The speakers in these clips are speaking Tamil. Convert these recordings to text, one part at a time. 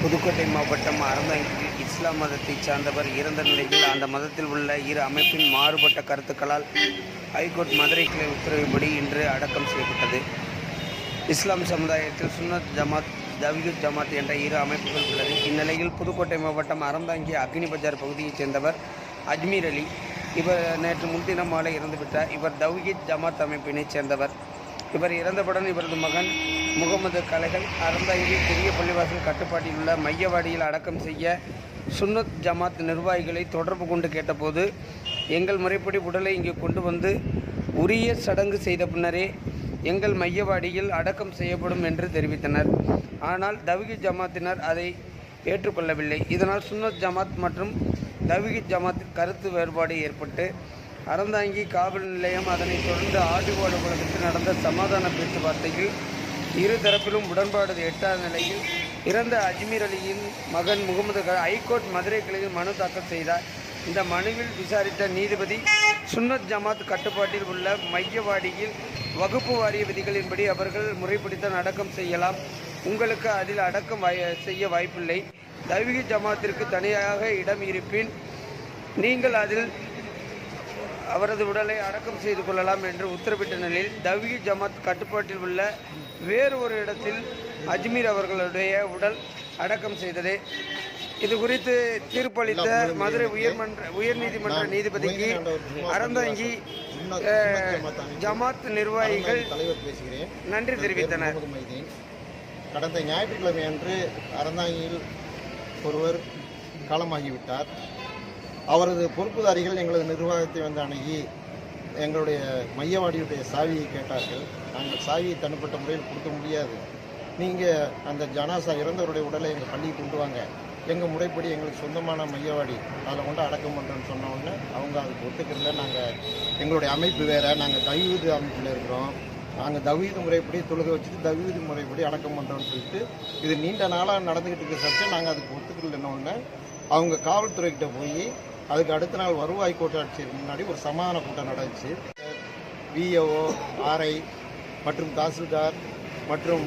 புதுக்கோட்டை மாவட்டம் அறந்தாங்கில் இஸ்லாம் மதத்தைச் சார்ந்தவர் இறந்த நிலையில் அந்த மதத்தில் உள்ள இரு அமைப்பின் மாறுபட்ட கருத்துக்களால் ஹைகோர்ட் மதுரை கிளை உத்தரவுப்படி இன்று அடக்கம் செய்யப்பட்டது. இஸ்லாம் சமுதாயத்தில் சுன்னத் ஜமாத் தவிகுத் ஜமாத் என்ற இரு அமைப்புகள் உள்ளது. இந்நிலையில் புதுக்கோட்டை மாவட்டம் அறந்தாங்கி அக்னி பஜார் பகுதியைச் சேர்ந்தவர் அஜ்மீர் அலி. இவர் நேற்று முன்தினம் மாலை இறந்துவிட்டார். இவர் தவ்ஹீத் ஜமாத் அமைப்பினைச் சேர்ந்தவர். இவர் இறந்தவுடன் இவரது மகன் முகமது கலைகள் அறந்தாங்கி பெரிய பள்ளிவாசல் கட்டுப்பாட்டில் உள்ள மையவாடியில் அடக்கம் செய்ய சுன்னத் ஜமாத் நிர்வாகிகளை தொடர்பு கொண்டு கேட்டபோது எங்கள் முறைப்படி உடலை இங்கே கொண்டு வந்து உரிய சடங்கு செய்த பின்னரே எங்கள் மையவாடியில் அடக்கம் செய்யப்படும் என்று தெரிவித்தனர். ஆனால் தவிகி ஜமாத்தினர் அதை ஏற்றுக்கொள்ளவில்லை. இதனால் சுன்னத் ஜமாத் மற்றும் தவிகி ஜமாத் கருத்து வேறுபாடு ஏற்பட்டு அறந்தாங்கி காவல் நிலையம் அதனைத் தொடர்ந்து ஆட்டுக்கோடு குளத்தில் நடந்த சமாதான பேச்சுவார்த்தையில் இரு தரப்பிலும் உடன்பாடு எட்டாத நிலையில் இறந்த அஜ்மீர் அலியின் மகன் முகமது ஹைகோர்ட் மதுரை கிளையில் மனு தாக்கல் செய்தார். இந்த மனுவில் விசாரித்த நீதிபதி சுன்னத் ஜமாத் கட்டுப்பாட்டில் உள்ள மையவாடியில் வகுப்பு வாரிய விதிகளின்படி அவர்கள் முறைப்பிடித்தான் அடக்கம் செய்யலாம். உங்களுக்கு அதில் அடக்கம் வாய் செய்ய வாய்ப்பில்லை. தவிகி ஜமாத்திற்கு தனியாக இடம் இருப்பின் நீங்கள் அதில் அவரது உடலை அடக்கம் செய்து கொள்ளலாம் என்று உத்தரவிட்ட நிலையில் தவ்கி ஜமாத் கட்டுப்பாட்டில் உள்ள வேறு ஒரு இடத்தில் அஜ்மீர் அவர்களுடைய உடல் அடக்கம் செய்தது. இது குறித்து தீர்ப்பளித்த மதுரை உயர்மன்ற உயர்நீதிமன்ற நீதிபதிக்கு அறந்தாங்கி ஜமாத் நிர்வாகிகள் தலைவர் பேசுகிறேன். நன்றி தெரிவித்தனர். கடந்த ஞாயிற்றுக்கிழமை அன்று அறந்தாங்கியில் ஒருவர் காலமாகிவிட்டார் அவரது பொறுப்புதாரிகள் எங்களது நிர்வாகத்தை வந்து அணுகி எங்களுடைய மையவாடியுடைய சாவியை கேட்டார்கள். நாங்கள் சாவியை தனிப்பட்ட முறையில் கொடுக்க முடியாது. நீங்கள் அந்த ஜனாசா இறந்தவருடைய உடலை எங்கள் பள்ளிக்கு கொண்டு வாங்க. எங்கள் முறைப்படி எங்களுக்கு சொந்தமான மையவாடி அதில் கொண்டு அடக்கம் பண்ணுறோன்னு சொன்ன உடனே அவங்க அதுக்கு ஒத்துக்கிறல நாங்கள் எங்களுடைய அமைப்பு வேறு. நாங்கள் தவீது அமைப்பில் இருக்கிறோம். நாங்கள் தவீது முறைப்படி தொழுகை வச்சுட்டு தவீது முறைப்படி அடக்கம் பண்ணுறோம்னு சொல்லிட்டு இது நீண்ட நாளாக நடந்துக்கிட்டு இருக்க சர்ச்சை நாங்கள் அதுக்கு ஒத்துக்கலன்னு உடனே அவங்க காவல்துறைக்கிட்ட போய் அதுக்கு அடுத்த நாள் வருவாய் கோட்டாட்சியர் முன்னாடி ஒரு சமாதான கூட்டம் நடந்துச்சு. விஏஓ ஆர்ஐ மற்றும் தாசில்தார் மற்றும்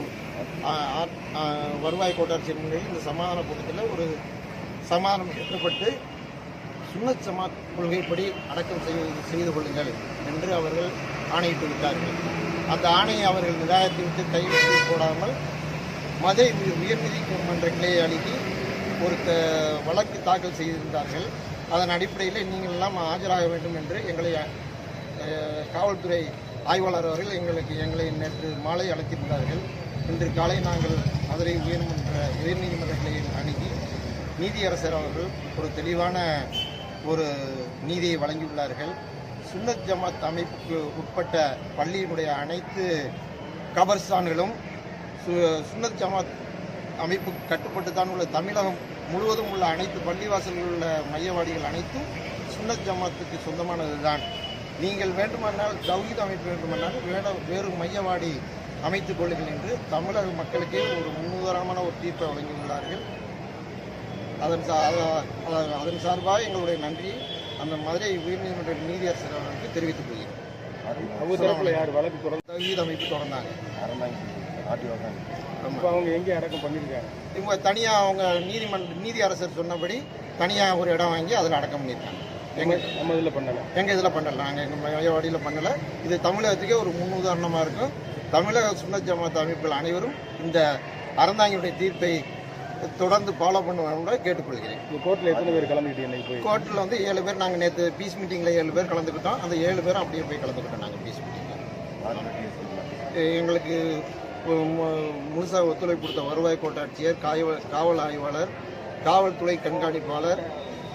வருவாய் கோட்டாட்சியர் முன்னாடி இந்த சமாதான கூட்டத்தில் ஒரு சமாதானம் எட்டப்பட்டு சுமச்சமா கொள்கைப்படி அடக்கம் செய்து செய்து கொள்ளுங்கள் என்று அவர்கள் ஆணையிட்டு விட்டார்கள். அந்த ஆணையை அவர்கள் நிராகரித்து விட்டு கைவிட்டு போடாமல் மதுரை உய- உயர்நீதிமன்ற கிளையை அணுகி ஒரு வழக்கு தாக்கல் செய்திருந்தார்கள். அதன் அடிப்படையில் நீங்கள் எல்லாம் ஆஜராக வேண்டும் என்று எங்களை காவல்துறை ஆய்வாளர் அவர்கள் எங்களுக்கு எங்களை நேற்று மாலை அழைத்திருந்தார்கள். இன்று காலை நாங்கள் மதுரை உயர்மன்ற உயர்நீதிமன்ற கிளையில் அணுகி நீதியரசர் அவர்கள் ஒரு தெளிவான ஒரு நீதியை வழங்கியுள்ளார்கள். சுன்னத் ஜமாத் அமைப்புக்கு உட்பட்ட பள்ளியினுடைய அனைத்து கபர்ஸ்தான்களும் சு- சுன்னத் ஜமாத் அமைப்புக்கு கட்டுப்பட்டு தான் உள்ள தமிழகம் முழுவதும் உள்ள அனைத்து பள்ளிவாசல்களில் உள்ள மையவாடிகள் அனைத்தும் சுன்னத் ஜமாத்துக்கு சொந்தமானது தான் நீங்கள் வேண்டுமானால் தௌஹீத் அமைப்பு வேண்டுமானால் வேட வேறு மையவாடி அமைத்துக் கொள்ளுங்கள் என்று தமிழக மக்களுக்கே ஒரு முன்னுதாரணமான ஒரு தீர்ப்பை வழங்கியுள்ளார்கள். அதன் அதன் சார்பாக எங்களுடைய நன்றியை அந்த மதுரை உயர்நீதிமன்ற நீதியரசர் அவர்களுக்கு தெரிவித்துக் கொள்கிறேன். அவங்க தரப்புல யார் தொடர்ந்தாங்க இப்போ அவங்க எங்கே அடக்கம் பண்ணியிருக்காங்க. இவங்க தனியாக அவங்க நீதிமன்ற நீதி அரசர் சொன்னபடி தனியாக ஒரு இடம் வாங்கி அதில் அடக்கம் பண்ணியிருக்காங்க நம்ம நம்ம இதில் பண்ணலை. எங்கள் இதில் பண்ணல? நாங்கள் எங்கள் மையவாடியில் பண்ணலை. இது தமிழகத்துக்கே ஒரு முன்னுதாரணமாக இருக்கும். தமிழக சுன்னத் ஜமாத் அமைப்புகள் அனைவரும் இந்த அறந்தாங்கியுடைய தீர்ப்பை தொடர்ந்து ஃபாலோ பண்ணுவாங்க கேட்டுக்கொள்கிறேன். இந்த கோர்ட்டில் எத்தனை பேர் போய்? கோர்ட்டில் வந்து ஏழு பேர். நாங்கள் நேற்று பீஸ் மீட்டிங்கில் ஏழு பேர் கலந்துக்கிட்டோம். அந்த ஏழு பேரும் அப்படியே போய் கலந்துக்கிட்டோம் நாங்கள் பீஸ் மீட்டிங்கில் எங்களுக்கு முழுசாக ஒத்துழைப்பு கொடுத்த வருவாய் கோட்டாட்சியர் காவல் காவல் ஆய்வாளர் காவல்துறை கண்காணிப்பாளர்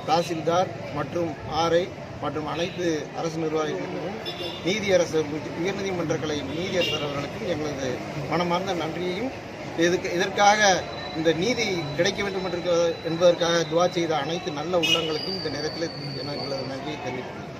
தாசில்தார் மற்றும் ஆர்ஐ மற்றும் அனைத்து அரசு நிர்வாகிகளுக்கும் நீதியரசர் உயர்நீதிமன்ற கலை நீதியரசர் அவர்களுக்கும் எங்களது மனமார்ந்த நன்றியையும் இதுக்கு இதற்காக இந்த நீதி கிடைக்க வேண்டும் என்று என்பதற்காக துவா செய்த அனைத்து நல்ல உள்ளங்களுக்கும் இந்த நேரத்தில் எங்களது நன்றியை தெரிவித்துள்ளேன்